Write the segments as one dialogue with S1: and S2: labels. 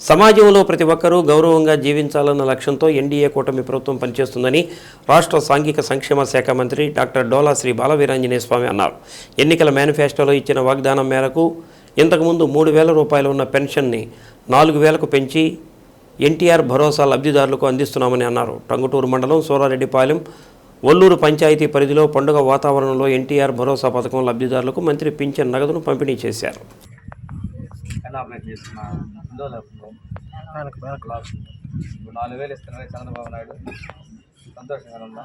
S1: సమాజంలో ప్రతి ఒక్కరూ గౌరవంగా జీవించాలన్న లక్ష్యంతో ఎన్డీఏ కూటమి ప్రభుత్వం పనిచేస్తుందని రాష్ట్ర సాంఘిక సంక్షేమ శాఖ మంత్రి డాక్టర్ డోలా శ్రీ బాలవీరాంజనేయ స్వామి అన్నారు. ఎన్నికల మేనిఫెస్టోలో ఇచ్చిన వాగ్దానం మేరకు ఇంతకుముందు మూడు వేల రూపాయలు ఉన్న పెన్షన్ని నాలుగు వేలకు పెంచి ఎన్టీఆర్ భరోసా లబ్ధిదారులకు అందిస్తున్నామని అన్నారు. టంగుటూరు మండలం సూరారెడ్డిపాలెం ఒల్లూరు పంచాయతీ పరిధిలో పండుగ వాతావరణంలో ఎన్టీఆర్ భరోసా పథకం లబ్ధిదారులకు మంత్రి పింఛన్ నగదును పంపిణీ చేశారు.
S2: అప్లై చేస్తున్నా ఉందో ఇప్పుడు నాలుగు వేలు ఇస్తున్నారు చంద్రబాబు నాయుడు. సంతోషంగా ఉందా?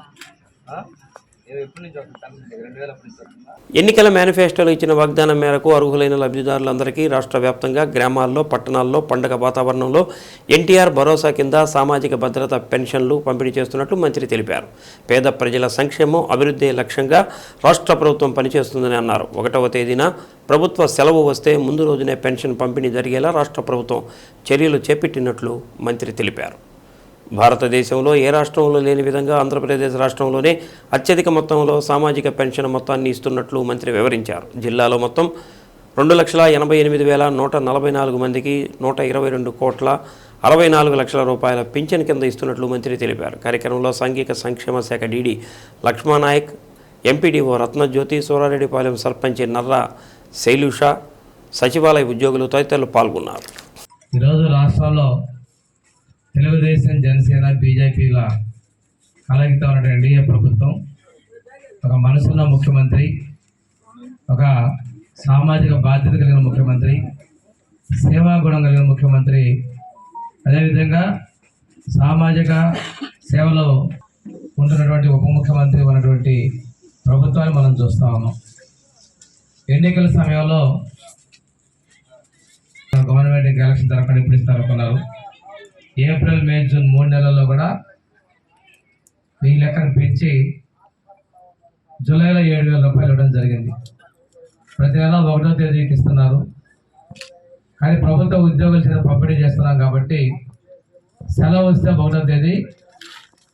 S1: ఎన్నికల మేనిఫెస్టోలో ఇచ్చిన వాగ్దానం మేరకు అర్హులైన లబ్ధిదారులందరికీ రాష్ట్ర వ్యాప్తంగా గ్రామాల్లో పట్టణాల్లో పండగ వాతావరణంలో ఎన్టీఆర్ భరోసా కింద సామాజిక భద్రత పెన్షన్లు పంపిణీ చేస్తున్నట్లు మంత్రి తెలిపారు. పేద ప్రజల సంక్షేమం అభివృద్ధి లక్ష్యంగా రాష్ట్ర ప్రభుత్వం పనిచేస్తుందని అన్నారు. ఒకటవ తేదీన ప్రభుత్వ సెలవు వస్తే ముందు రోజునే పెన్షన్ పంపిణీ జరిగేలా రాష్ట్ర ప్రభుత్వం చర్యలు చేపట్టినట్లు మంత్రి తెలిపారు. భారతదేశంలో ఏ రాష్ట్రంలో లేని విధంగా ఆంధ్రప్రదేశ్ రాష్ట్రంలోనే అత్యధిక మొత్తంలో సామాజిక పెన్షన్ మొత్తాన్ని ఇస్తున్నట్లు మంత్రి వివరించారు. జిల్లాలో మొత్తం రెండు లక్షల ఎనభై ఎనిమిది వేల నూట నలభై నాలుగు మందికి నూట ఇరవై రెండు కోట్ల అరవై నాలుగు లక్షల రూపాయల పింఛన్ కింద ఇస్తున్నట్లు మంత్రి తెలిపారు. కార్యక్రమంలో సాంఘిక సంక్షేమ శాఖ డీడీ లక్ష్మణనాయక్ ఎంపీడీఓ రత్నజ్యోతి సూరారెడ్డిపాలెం సర్పంచ్ నర్రా శైలుష సచివాలయ ఉద్యోగులు తదితరులు పాల్గొన్నారు.
S3: ఈరోజు రాష్ట్రంలో తెలుగుదేశం జనసేన బీజేపీల కలగితో ఉన్న ఎన్డీఏ ప్రభుత్వం ఒక మనసున్న ముఖ్యమంత్రి ఒక సామాజిక బాధ్యత కలిగిన ముఖ్యమంత్రి సేవా గుణం కలిగిన ముఖ్యమంత్రి. అదేవిధంగా సామాజిక సేవలో ఉంటున్నటువంటి ఉప ముఖ్యమంత్రి ఉన్నటువంటి ప్రభుత్వాన్ని మనం చూస్తా ఉన్నాం. ఎన్నికల సమయంలో గవర్నమెంట్ ఇంకా ఎలక్షన్ జరగకుండా ఇప్పుడు ఇస్తారనుకున్నారు. ఏప్రిల్ మే జూన్ మూడు నెలల్లో కూడా వెయ్యి లెక్కను పెంచి జూలైలో ఏడు వేల రూపాయలు ఇవ్వడం జరిగింది. ప్రతి నెల ఒకటో తేదీకి ఇస్తున్నారు. కానీ ప్రభుత్వ ఉద్యోగుల చేత పంపిణీ చేస్తున్నాం కాబట్టి సెలవు వస్తే ఒకటో తేదీ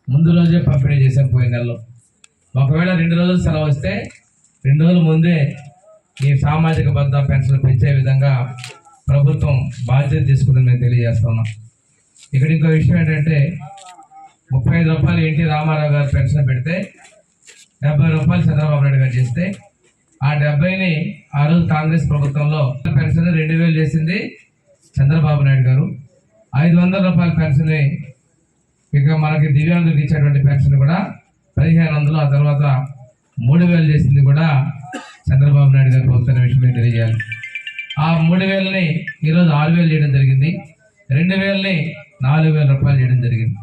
S3: ముందు రోజే పంపిణీ చేసాం పోయిన నెలలో. ఒకవేళ రెండు రోజులు సెలవు వస్తే రెండు రోజుల ముందే ఈ సామాజిక భద్రత పెన్షన్ పెంచే విధంగా ప్రభుత్వం బాధ్యత తీసుకుందని మేము తెలియజేస్తున్నాం. ఇక్కడ ఇంకో విషయం ఏంటంటే ముప్పై ఐదు రూపాయలు ఎన్టీ రామారావు గారు పెన్షన్ పెడితే డెబ్బై రూపాయలు చంద్రబాబు నాయుడు గారు చేస్తే ఆ డెబ్బైని ఆ రోజు కాంగ్రెస్ ప్రభుత్వంలో పెన్షన్ రెండు వేలు చేసింది చంద్రబాబు నాయుడు గారు. ఐదు వందల రూపాయల పెన్షన్ ఇక మనకి దివ్యాంగులకు ఇచ్చేటువంటి పెన్షన్ కూడా పదిహేను వందలు ఆ తర్వాత మూడు వేలు చేసింది కూడా చంద్రబాబు నాయుడు గారు ప్రభుత్వం విషయం మీకు తెలియజేయాలి. ఆ మూడు వేలని ఈరోజు ఆరు వేలు చేయడం జరిగింది. రెండు వేలని నాలుగు వేల రూపాయలు చేయడం జరిగింది.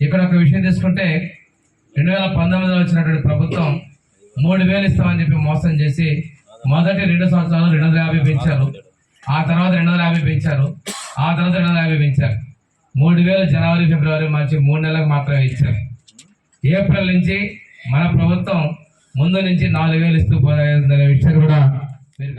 S3: ఇక్కడ ఒక విషయం తీసుకుంటే రెండు వేల పంతొమ్మిదిలో వచ్చినటువంటి ప్రభుత్వం మూడు వేలు ఇస్తామని చెప్పి మోసం చేసి మొదటి రెండు సంవత్సరాలు రెండు వందల యాభై పెంచారు. ఆ తర్వాత రెండు వందల యాభై పెంచారు. ఆ తర్వాత రెండు వందల యాభై పెంచారు. మూడు వేలు జనవరి ఫిబ్రవరి మార్చి మూడు నెలలకు మాత్రమే ఇచ్చారు. ఏప్రిల్ నుంచి మన ప్రభుత్వం ముందు నుంచి నాలుగు వేలు ఇస్తూ పోయే విషయం కూడా మీరు